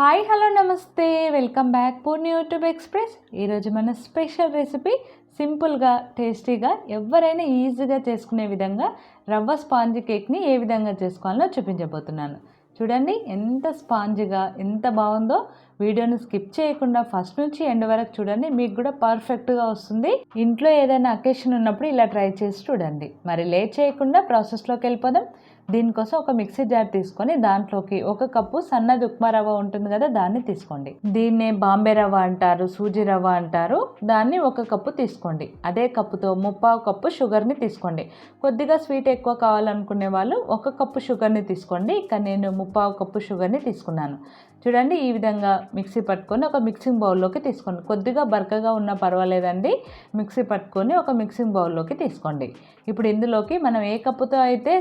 Hi hello నమస్తే. Welcome back Purni YouTube express ఈరోజు మన స్పెషల్ రెసిపీ సింపుల్గా టేస్టీగా ఎవరైనా ఈజీగా చేసుకునే విధంగా రవ్వ స్పాంజ్ కేక్ని ఏ విధంగా చేసుకోవాలో చూపించబోతున్నాను. చూడండి ఎంత స్పాంజ్గా ఎంత బాగుందో. వీడియోని స్కిప్ చేయకుండా ఫస్ట్ నుంచి ఎండ్ వరకు చూడండి మీకు కూడా పర్ఫెక్ట్గా వస్తుంది. ఇంట్లో ఏదైనా అకేషన్ ఉన్నప్పుడు ఇలా ట్రై చేసి చూడండి. మరి లేట్ చేయకుండా ప్రాసెస్లోకి వెళ్ళిపోదాం. దీనికోసం ఒక మిక్సీ జార్ తీసుకొని దాంట్లోకి ఒక కప్పు సన్నది ఉప్మా రవ్వ ఉంటుంది కదా దాన్ని తీసుకోండి. దీన్నే బాంబే రవ్వ అంటారు సూజీ రవ్వ అంటారు. దాన్ని ఒక కప్పు తీసుకోండి. అదే కప్పుతో ముప్పావు కప్పు షుగర్ని తీసుకోండి. కొద్దిగా స్వీట్ ఎక్కువ కావాలనుకునే వాళ్ళు ఒక కప్పు షుగర్ని తీసుకోండి. ఇక నేను ముప్పావు కప్పు షుగర్ని తీసుకున్నాను. చూడండి ఈ విధంగా మిక్సీ పట్టుకొని ఒక మిక్సింగ్ బౌల్లోకి తీసుకోండి. కొద్దిగా బరకగా ఉన్నా పర్వాలేదండి. మిక్సీ పట్టుకొని ఒక మిక్సింగ్ బౌల్లోకి తీసుకోండి. ఇప్పుడు ఇందులోకి మనం ఏ కప్పుతో అయితే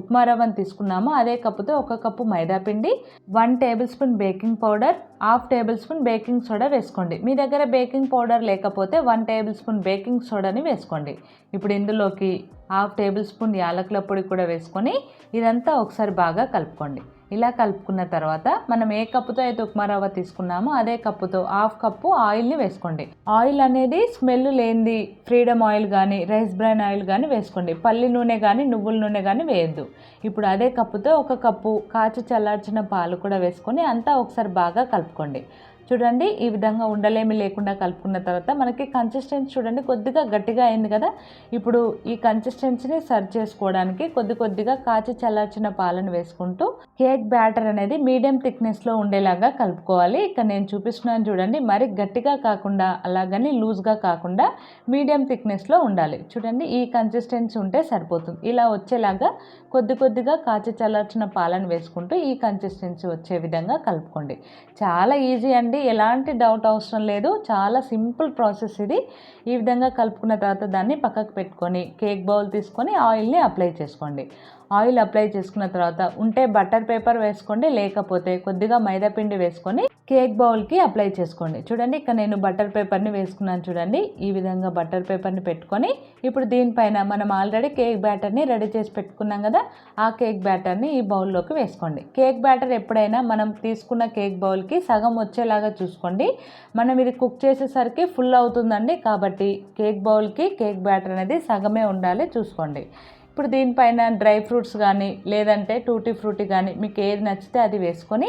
ఉప్మా రవ్వను తీసుకున్నామో అదే కప్పుతో ఒక cup మైదాపిండి one table spoon baking powder half table spoon baking soda వేసుకోండి. మీ దగ్గర బేకింగ్ పౌడర్ లేకపోతే వన్ టేబుల్ స్పూన్ బేకింగ్ సోడాని వేసుకోండి. ఇప్పుడు ఇందులోకి హాఫ్ టేబుల్ స్పూన్ యాలకుల పొడి కూడా వేసుకొని ఇదంతా ఒకసారి బాగా కలుపుకోండి. ఇలా కలుపుకున్న తర్వాత మనం ఏ కప్పుతో అయితే ఉప్మా రవ్వ తీసుకున్నామో అదే కప్పుతో హాఫ్ కప్పు ఆయిల్ని వేసుకోండి. ఆయిల్ అనేది స్మెల్ లేనిది ఫ్రీడమ్ ఆయిల్ కానీ రైస్ బ్రాన్ ఆయిల్ కానీ వేసుకోండి. పల్లి నూనె కానీ నువ్వుల నూనె కానీ వేయద్దు. ఇప్పుడు అదే కప్పుతో ఒక కప్పు కాచి చల్లార్చిన పాలు కూడా వేసుకొని అంతా ఒకసారి బాగా కలుపుకోండి. చూడండి ఈ విధంగా ఉండలేమి లేకుండా కలుపుకున్న తర్వాత మనకి కన్సిస్టెన్సీ చూడండి కొద్దిగా గట్టిగా అయింది కదా? ఇప్పుడు ఈ కన్సిస్టెన్సీని సర్వ్ చేసుకోవడానికి కొద్ది కొద్దిగా కాచి చల్లార్చిన పాలను వేసుకుంటూ కేక్ బ్యాటర్ అనేది మీడియం థిక్నెస్లో ఉండేలాగా కలుపుకోవాలి. ఇక్కడ నేను చూపిస్తున్నాను చూడండి మరి గట్టిగా కాకుండా అలాగని లూజ్గా కాకుండా మీడియం థిక్నెస్లో ఉండాలి. చూడండి ఈ కన్సిస్టెన్సీ ఉంటే సరిపోతుంది. ఇలా వచ్చేలాగా కొద్ది కొద్దిగా కాచి చల్లార్చిన పాలను వేసుకుంటూ ఈ కన్సిస్టెన్సీ వచ్చే విధంగా కలుపుకోండి. చాలా ఈజీ అండి. ఎలాంటి డౌట్ అవసరం లేదు. చాలా సింపుల్ ప్రాసెస్ ఇది. ఈ విధంగా కలుపుకున్న తర్వాత దాన్ని పక్కకు పెట్టుకొని కేక్ బౌల్ తీసుకొని ఆయిల్ని అప్లై చేసుకోండి. ఆయిల్ అప్లై చేసుకున్న తర్వాత ఉంటే బటర్ పేపర్ వేసుకోండి లేకపోతే కొద్దిగా మైదాపిండి వేసుకొని కేక్ బౌల్కి అప్లై చేసుకోండి. చూడండి ఇక్కడ నేను బటర్ పేపర్ని వేసుకున్నాను చూడండి. ఈ విధంగా బటర్ పేపర్ని పెట్టుకొని ఇప్పుడు దీనిపైన మనం ఆల్రెడీ కేక్ బ్యాటర్ని రెడీ చేసి పెట్టుకున్నాం కదా ఆ కేక్ బ్యాటర్ని ఈ బౌల్లోకి వేసుకోండి. కేక్ బ్యాటర్ ఎప్పుడైనా మనం తీసుకున్న కేక్ బౌల్కి సగం వచ్చేలాగా చూసుకోండి. మనం ఇది కుక్ చేసేసరికి ఫుల్ అవుతుందండి కాబట్టి కేక్ బౌల్కి కేక్ బ్యాటర్ అనేది సగమే ఉండాలి చూసుకోండి. ఇప్పుడు దీనిపైన డ్రై ఫ్రూట్స్ కానీ లేదంటే టూటీ ఫ్రూటీ కానీ మీకు ఏది నచ్చితే అది వేసుకొని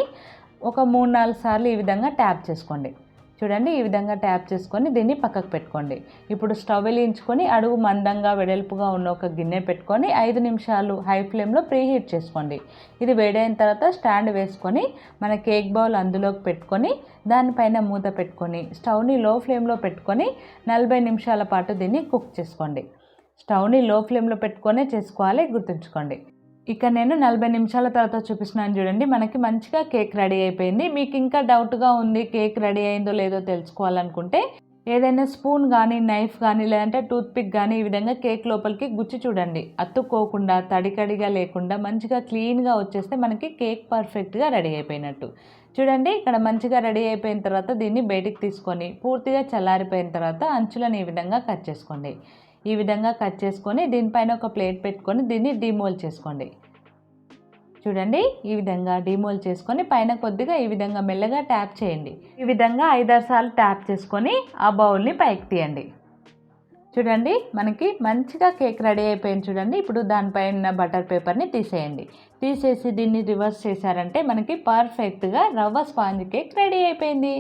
ఒక మూడు నాలుగు సార్లు ఈ విధంగా ట్యాప్ చేసుకోండి. చూడండి ఈ విధంగా ట్యాప్ చేసుకొని దీన్ని పక్కకు పెట్టుకోండి. ఇప్పుడు స్టవ్ వెలిగించుకొని అడుగు మందంగా వెడల్పుగా ఉన్న ఒక గిన్నె పెట్టుకొని ఐదు నిమిషాలు హై ఫ్లేమ్లో ప్రీ హీట్ చేసుకోండి. ఇది వేడైన తర్వాత స్టాండ్ వేసుకొని మన కేక్ బౌల్ అందులోకి పెట్టుకొని దానిపైన మూత పెట్టుకొని స్టవ్ని లో ఫ్లేమ్లో పెట్టుకొని నలభై నిమిషాల పాటు దీన్ని కుక్ చేసుకోండి. స్టవ్ని లో ఫ్లేమ్లో పెట్టుకొనే చేసుకోవాలి గుర్తుంచుకోండి. ఇక నేను నలభై నిమిషాల తర్వాత చూపిస్తున్నాను చూడండి. మనకి మంచిగా కేక్ రెడీ అయిపోయింది. మీకు ఇంకా డౌట్గా ఉంది కేక్ రెడీ అయిందో లేదో తెలుసుకోవాలనుకుంటే ఏదైనా స్పూన్ కానీ నైఫ్ కానీ లేదంటే టూత్పిక్ కానీ ఈ విధంగా కేక్ లోపలికి గుచ్చి చూడండి. అత్తుకోకుండా తడికడిగా లేకుండా మంచిగా క్లీన్గా వచ్చేస్తే మనకి కేక్ పర్ఫెక్ట్గా రెడీ అయిపోయినట్టు. చూడండి ఇక్కడ మంచిగా రెడీ అయిపోయిన తర్వాత దీన్ని బయటికి తీసుకొని పూర్తిగా చల్లారిపోయిన తర్వాత అంచులను ఈ విధంగా కట్ చేసుకోండి. ఈ విధంగా కట్ చేసుకొని దీనిపైన ఒక ప్లేట్ పెట్టుకొని దీన్ని డిమోల్ చేసుకోండి. చూడండి ఈ విధంగా డిమోల్ చేసుకొని పైన కొద్దిగా ఈ విధంగా మెల్లగా ట్యాప్ చేయండి. ఈ విధంగా ఐదారు సార్లు ట్యాప్ చేసుకొని ఆ బౌల్ని పైకి తీయండి. చూడండి మనకి మంచిగా కేక్ రెడీ అయిపోయింది చూడండి. ఇప్పుడు దానిపైన బటర్ పేపర్ని తీసేయండి. తీసేసి దీన్ని రివర్స్ చేశారంటే మనకి పర్ఫెక్ట్గా రవ్వ స్పాంజ్ కేక్ రెడీ అయిపోయింది.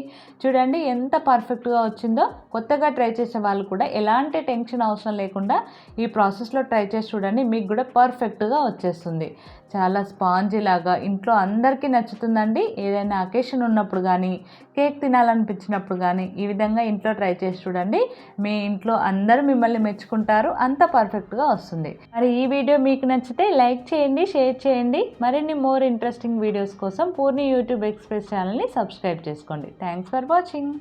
చూడండి ఎంత పర్ఫెక్ట్గా వచ్చిందో. కొత్తగా ట్రై చేసే వాళ్ళు కూడా ఎలాంటి టెన్షన్ అవసరం లేకుండా ఈ ప్రాసెస్లో ట్రై చేసి చూడండి మీకు కూడా పర్ఫెక్ట్గా వచ్చేస్తుంది. చాలా స్పాంజీ లాగా ఇంట్లో అందరికీ నచ్చుతుందండి. ఏదైనా అకేషన్ ఉన్నప్పుడు కానీ కేక్ తినాలనిపించినప్పుడు కానీ ఈ విధంగా ఇంట్లో ట్రై చేసి చూడండి. మీ ఇంట్లో అందరూ మిమ్మల్ని మెచ్చుకుంటారు. అంత పర్ఫెక్ట్గా వస్తుంది. మరి ఈ వీడియో మీకు నచ్చితే లైక్ చేయండి షేర్ చేయండి. మరిన్ని మోర్ ఇంట్రెస్టింగ్ వీడియోస్ కోసం పూర్ణి యూట్యూబ్ ఎక్స్ప్రెస్ ఛానల్ని సబ్స్క్రైబ్ చేసుకోండి. Thanks for watching